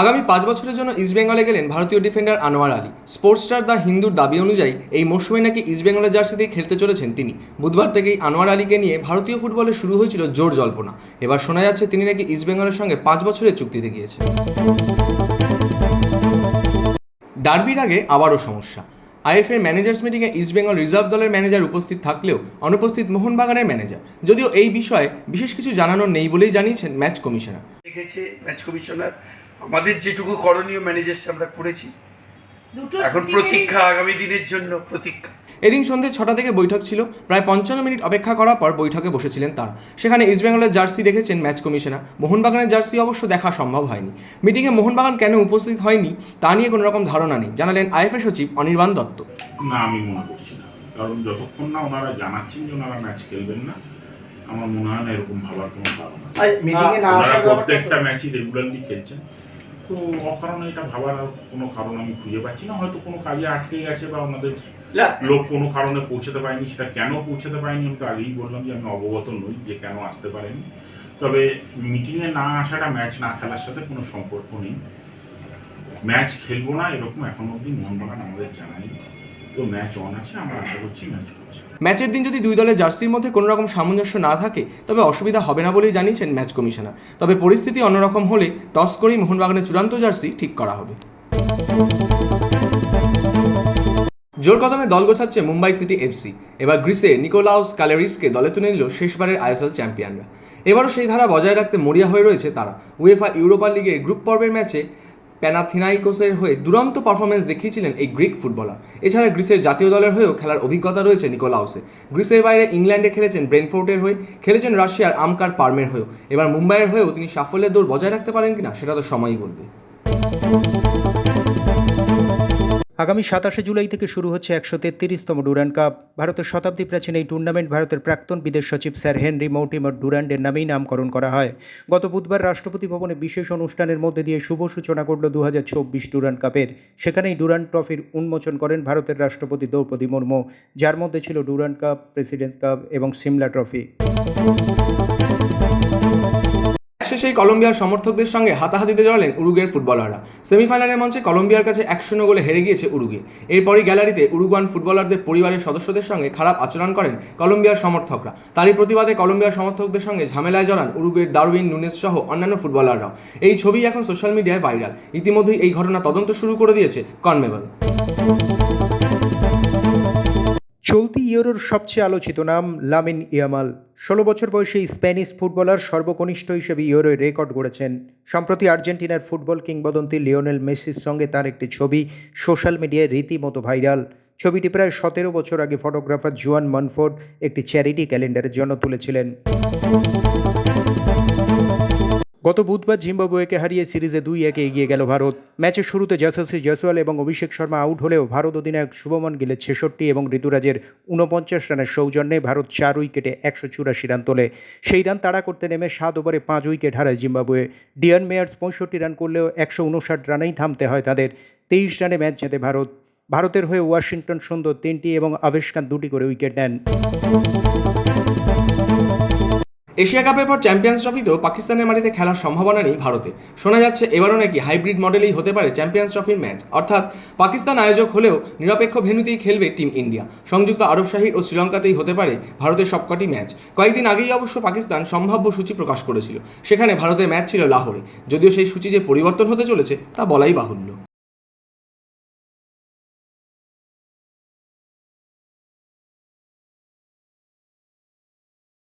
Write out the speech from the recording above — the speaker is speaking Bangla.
আগামী পাঁচ বছরের জন্য ইস্টবেঙ্গলে গেলেন ভারতীয় defender Anwar Ali. Sports Star the হিন্দুর দাবি অনুযায়ী এই মরশুমে নাকি ইস্টবেঙ্গলের জার্সিতেই খেলতে চলেছেন তিনি। বুধবার থেকেই আনোয়ার আলীকে নিয়ে ভারতীয় ফুটবলে শুরু হয়েছিল জোর জল্পনা। এবার শোনা যাচ্ছে তিনি নাকি ইস্টবেঙ্গলের সঙ্গে পাঁচ বছরের চুক্তিতে গিয়েছেন ডার্বির আগে আবারও সমস্যা। আইএফএর ম্যানেজার্স মিটিংয়ে ইস্টবেঙ্গল রিজার্ভ দলের ম্যানেজার উপস্থিত থাকলেও অনুপস্থিত মোহনবাগানের ম্যানেজার। যদিও এই বিষয়ে বিশেষ কিছু জানানোর নেই বলেই জানিয়েছেন ম্যাচ কমিশনার। দেখেছে ম্যাচ কমিশনার। আমাদের যেটুকু করণীয় ম্যানেজার্স আমরা করেছি। এখন প্রতীক্ষা আগামী দিনের জন্য প্রতীক্ষা। এদিন সন্ধ্যে ছটা থেকে বৈঠক ছিল। প্রায় পঞ্চান্ন মিনিট অপেক্ষা করার পর বৈঠকে বসেছিলেন তারা। সেখানে ইস্টবেঙ্গলের জার্সি দেখেছেন ম্যাচ কমিশনার। মোহনবাগানের জার্সি অবশ্য দেখা সম্ভব হয়নি। মিটিংয়ে মোহনবাগান কেন উপস্থিত হয়নি তা নিয়ে কোনো রকম ধারণা নেই জানালেন আইএফএ সচিব অনির্বাণ দত্ত। না আমি মনে করছি না। কারণ যতক্ষণ না ওনারা জানাচ্ছেন যে ওনারা ম্যাচ খেলবেন না আমার মনে হয় না এরকম ভাবার কোনো কারণ প্রত্যেকটা ম্যাচই রেগুলারলি খেলছেন। তো অকারণে এটা ভাবার আর কোনো কারণ আমি খুঁজে পাচ্ছি না। হয়তো কোনো কাজে আটকে গেছে বা আমাদের লোক কোনো কারণে পৌঁছাতে পারেনি সেটা কেন পৌঁছাতে পারেনি আমি তো আগেই বললাম যে আমি অবগত নই যে কেন আসতে পারেনি। তবে মিটিংয়ে না আসাটা ম্যাচ না খেলার সাথে কোনো সম্পর্ক নেই। ম্যাচ খেলব না এরকম এখন অবধি মোহনবাগান আমাদের জানায়নি তো ম্যাচ অন আছে, আমরা আশা করছি ম্যাচ করছে ম্যাচের দিন যদি দুই দলের জার্সির মধ্যে কোনো রকম সামঞ্জস্য না থাকে, তবে অসুবিধা হবে না বলেই জানিয়েছেন ম্যাচ কমিশনার তবে পরিস্থিতি অন্যরকম হলে টস করেই মোহনবাগানের চূড়ান্ত জার্সি ঠিক করা হবে। জোর কদমে দল গোছাচ্ছে মুম্বাই সিটি এফসি। এবার গ্রিসে নিকোলাউস কালেরিসকে দলে তুলে নিল শেষবারের আইএসএল চ্যাম্পিয়নরা। এবারও সেই ধারা বজায় রাখতে মরিয়া হয়ে রয়েছে তারা। উয়েফা ইউরোপা লিগের গ্রুপ পর্বের ম্যাচে প্যানাথিনাইকোসের হয়ে দুরন্ত পারফরমেন্স দেখিয়েছিলেন এই গ্রিক ফুটবলার। এছাড়া গ্রিসের জাতীয় দলের হয়েও খেলার অভিজ্ঞতা রয়েছে নিকোলাউসে। গ্রিসের বাইরে ইংল্যান্ডে খেলেছেন ব্রেনফোর্টের হয়ে, খেলেছেন রাশিয়ার আমকার পার্মের হয়েও। এবার মুম্বাইয়ের হয়েও তিনি সাফল্যের দৌড় বজায় রাখতে পারেন কিনা, সেটা তো সময়ই বলবে। আগামী সাতাশে জুলাই থেকে শুরু হচ্ছে একশো তেত্রিশতম ডুরান কাপ। ভারতের শতাব্দী প্রাচীন এই টুর্নামেন্ট ভারতের প্রাক্তন বিদেশ সচিব স্যার হেনরি মৌটিমর ডুরান্ডের নামেই নামকরণ করা হয়। গত বুধবার রাষ্ট্রপতি ভবনে বিশেষ অনুষ্ঠানের মধ্যে দিয়ে শুভ সূচনা করল দু হাজার চব্বিশ ডুরান কাপের। সেখানেই ডুরান্ড ট্রফির উন্মোচন করেন ভারতের রাষ্ট্রপতি দ্রৌপদী মুর্মু। যার মধ্যে ছিল ডুরান্ড কাপ, প্রেসিডেন্টস কাপ এবং সিমলা ট্রফি। শেষে কলম্বিয়ার সমর্থকদের সঙ্গে হাতাহাতিতে জড়ালেন উরুগের ফুটবলাররা। সেমিফাইনালের মঞ্চে কলম্বিয়ার কাছে এক শূন্য গোলে হেরে গিয়েছে উরুগে এরপরই গ্যালারিতে উরুগুয়ান ফুটবলারদের পরিবারের সদস্যদের সঙ্গে খারাপ আচরণ করেন কলম্বিয়ার সমর্থকরা। তারই প্রতিবাদে কলম্বিয়ার সমর্থকদের সঙ্গে ঝামেলায় জড়ান উরুগের ডারউইন নুনেস সহ অন্যান্য ফুটবলাররাও। এই ছবি এখন সোশ্যাল মিডিয়ায় ভাইরাল। ইতিমধ্যেই এই ঘটনা তদন্ত শুরু করে দিয়েছে কনমেবল। ইউরোর সবচেয়ে আলোচিত নাম লামিন ইয়ামাল। ষোলো বছর বয়সে স্প্যানিশ ফুটবলার সর্বকনিষ্ঠ হিসেবে ইউরোয় রেকর্ড গড়েছেন। সম্প্রতি আর্জেন্টিনার ফুটবল কিংবদন্তি লিওনেল মেসির সঙ্গে তার একটি ছবি সোশ্যাল মিডিয়ায় রীতিমতো ভাইরাল। ছবিটি প্রায় সতেরো বছর আগে ফটোগ্রাফার জুয়ান মনফোর্ড একটি চ্যারিটি ক্যালেন্ডারের জন্য তুলেছিলেন। গত বুধবার জিম্বাবুয়েকে হারিয়ে সিরিজে দুই একে এগিয়ে গেল ভারত। ম্যাচের শুরুতে যশস্বী জয়সওয়াল এবং অভিষেক শর্মা আউট হলেও ভারত অধিনায়ক শুভমন গিলের ছেষট্টি এবং ঋতুরাজের উনপঞ্চাশ রানের সৌজন্যে ভারত চার উইকেটে একশো চুরাশি রান তোলে। সেই রান তাড়া করতে নেমে সাত ওভারে পাঁচ উইকেট হারায় জিম্বাবুয়ে। ডিয়ান মেয়ার্স পঁয়ষট্টি রান করলেও একশো উনষাট রানেই থামতে হয় তাদের। তেইশ রানে ম্যাচ জেতে ভারত। ভারতের হয়ে ওয়াশিংটন সুন্দর তিনটি এবং আবেশ দুটি করে উইকেট নেন। এশিয়া কাপের পর চ্যাম্পিয়ন্স ট্রফিতেও পাকিস্তানের মাটিতে খেলার সম্ভাবনা নেই ভারতে। শোনা যাচ্ছে, এবারও নাকি হাইব্রিড মডেলেই হতে পারে চ্যাম্পিয়ন্স ট্রফির ম্যাচ। অর্থাৎ, পাকিস্তান আয়োজক হলেও নিরপেক্ষ ভেন্যুতেই খেলবে টিম ইন্ডিয়া। সংযুক্ত আরব শাহী ও শ্রীলঙ্কাতেই হতে পারে ভারতের সবকটি ম্যাচ। কয়েকদিন আগেই অবশ্য পাকিস্তান সম্ভাব্য সূচি প্রকাশ করেছিল। সেখানে ভারতের ম্যাচ ছিল লাহোরে। যদিও সেই সূচি যে পরিবর্তন হতে চলেছে, তা বলাই বাহুল্য।